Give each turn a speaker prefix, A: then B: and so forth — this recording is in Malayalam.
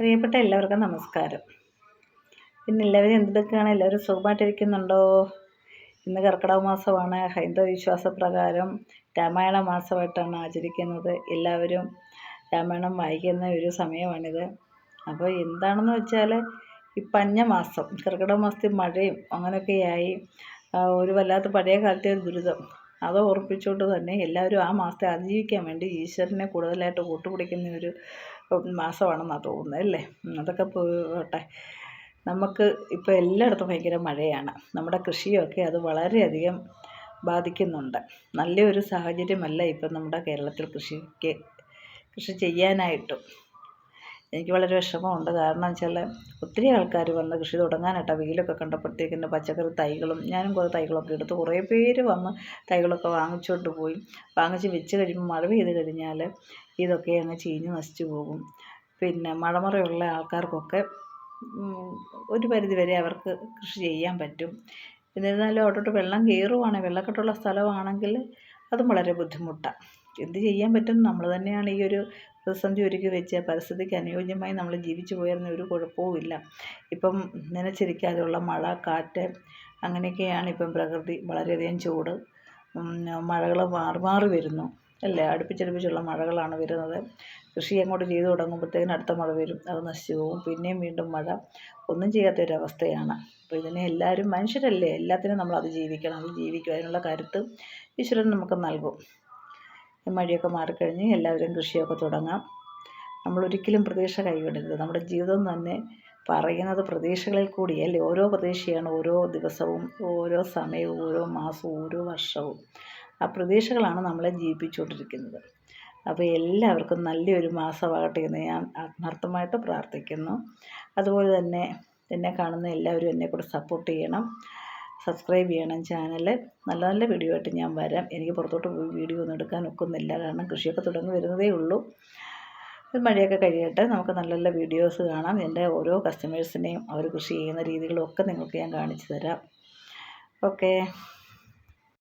A: പ്രിയപ്പെട്ട എല്ലാവർക്കും നമസ്കാരം. പിന്നെ എല്ലാവരും എന്തെടുക്കുകയാണ്? എല്ലാവരും സുഖമായിട്ടിരിക്കുന്നുണ്ടോ? ഇന്ന് കർക്കിടക മാസമാണ്. ഹൈന്ദവ വിശ്വാസപ്രകാരം രാമായണ മാസമായിട്ടാണ് ആചരിക്കുന്നത്. എല്ലാവരും രാമായണം വായിക്കുന്ന ഒരു സമയമാണിത്. അപ്പോൾ എന്താണെന്ന് വെച്ചാൽ ഈ പഞ്ഞ മാസം കർക്കിടക മാസത്തിൽ മഴയും അങ്ങനെയൊക്കെയായി. ഒരു വല്ലാത്ത പഴയ കാലത്തെ ഒരു ദുരിതം. അത് ഓർപ്പിച്ചുകൊണ്ട് തന്നെ എല്ലാവരും ആ മാസത്തെ അതിജീവിക്കാൻ വേണ്ടി ഈശ്വരനെ കൂടുതലായിട്ട് കൂട്ടുപിടിക്കുന്ന ഒരു മാസമാണെന്നാണ് തോന്നുന്നത് അല്ലേ? അതൊക്കെ പോട്ടെ നമുക്ക് ഇപ്പോൾ എല്ലായിടത്തും ഭയങ്കര മഴയാണ്. നമ്മുടെ കൃഷിയൊക്കെ അത് വളരെയധികം ബാധിക്കുന്നുണ്ട്. നല്ലൊരു സാഹചര്യമല്ല ഇപ്പം നമ്മുടെ കേരളത്തിൽ കൃഷിക്ക് കൃഷി ചെയ്യാനായിട്ടും. എനിക്ക് വളരെ വിഷമമുണ്ട്. കാരണം വെച്ചാൽ ഒത്തിരി ആൾക്കാർ വന്ന് കൃഷി തുടങ്ങാനായിട്ട് വെയിലൊക്കെ കണ്ടപ്പോഴത്തേക്കിന് പച്ചക്കറി തൈകളും ഞാനും കുറേ തൈകളൊക്കെ എടുത്ത് കുറേ പേര് വന്ന് തൈകളൊക്കെ വാങ്ങിച്ചുകൊണ്ട് പോയി. വാങ്ങിച്ച് വെച്ച് കഴിയുമ്പോൾ മഴ പെയ്ത് കഴിഞ്ഞാൽ ഇതൊക്കെ അങ്ങ് ചീഞ്ഞ് നശിച്ചു പോകും. പിന്നെ മഴമറയുള്ള ആൾക്കാർക്കൊക്കെ ഒരു പരിധി വരെ അവർക്ക് കൃഷി ചെയ്യാൻ പറ്റും. എന്നിരുന്നാലും അവിടോട്ട് വെള്ളം കയറുവാണെങ്കിൽ വെള്ളക്കെട്ടുള്ള സ്ഥലമാണെങ്കിൽ അതും വളരെ ബുദ്ധിമുട്ടാണ്. എന്ത് ചെയ്യാൻ പറ്റും? നമ്മൾ തന്നെയാണ് ഈ ഒരു പ്രതിസന്ധി ഒരുക്കി വെച്ച് പരിസ്ഥിതിക്ക് അനുയോജ്യമായി നമ്മൾ ജീവിച്ചു പോയിരുന്ന ഒരു കുഴപ്പവുമില്ല ഇപ്പം നനച്ചിരിക്കാതെയുള്ള മഴ കാറ്റ് അങ്ങനെയൊക്കെയാണ് ഇപ്പം പ്രകൃതി വളരെയധികം ചൂട്. മഴകൾ മാറി മാറി വരുന്നു. അല്ലേ? അടുപ്പിച്ചടുപ്പിച്ചുള്ള മഴകളാണ് വരുന്നത്. കൃഷി അങ്ങോട്ട് ചെയ്തു തുടങ്ങുമ്പോഴത്തേക്കും അടുത്ത മഴ വരും. അത് നശിച്ചു പോകും. പിന്നെയും വീണ്ടും മഴ. ഒന്നും ചെയ്യാത്ത ഒരവസ്ഥയാണ് അപ്പോൾ ഇതിനെ എല്ലാവരും മനുഷ്യരല്ലേ? എല്ലാത്തിനും നമ്മൾ അതിജീവിക്കണം അതിജീവിക്കും അതിനുള്ള കരുത്ത് ഈശ്വരൻ നമുക്ക് നൽകും. മഴയൊക്കെ മാറിക്കഴിഞ്ഞ് എല്ലാവരും കൃഷിയൊക്കെ തുടങ്ങാം. നമ്മളൊരിക്കലും പ്രതീക്ഷ കൈവിടരുത്. നമ്മുടെ ജീവിതം തന്നെ പറയുന്നത് പ്രതീക്ഷകളിൽ കൂടിയല്ലേ? ഓരോ പ്രതീക്ഷയാണ് ഓരോ ദിവസവും ഓരോ സമയവും ഓരോ മാസവും ഓരോ വർഷവും. ആ പ്രതീക്ഷകളാണ് നമ്മളെ ജീവിപ്പിച്ചുകൊണ്ടിരിക്കുന്നത്. അപ്പോൾ എല്ലാവർക്കും നല്ലൊരു മാസമാകട്ടെ എന്ന് ഞാൻ ആത്മാർത്ഥമായിട്ട് പ്രാർത്ഥിക്കുന്നു. അതുപോലെ തന്നെ എന്നെ കാണുന്ന എല്ലാവരും എന്നെ കൂടെ സപ്പോർട്ട് ചെയ്യണം. സബ്സ്ക്രൈബ് ചെയ്യണം ചാനൽ നല്ല നല്ല വീഡിയോ ആയിട്ട് ഞാൻ വരാം. എനിക്ക് പുറത്തോട്ട് പോയി വീഡിയോ ഒന്നും എടുക്കാൻ ഒക്കുന്നില്ല. കാരണം കൃഷിയൊക്കെ തുടങ്ങി വരുന്നതേ ഉള്ളൂ. മഴയൊക്കെ കഴിയട്ടെ. നമുക്ക് നല്ല നല്ല വീഡിയോസ് കാണാം. എന്റെ ഓരോ കസ്റ്റമേഴ്സിനെയും അവർ കൃഷി ചെയ്യുന്ന രീതികളൊക്കെ നിങ്ങൾക്ക് ഞാൻ കാണിച്ചു തരാം. ഓക്കേ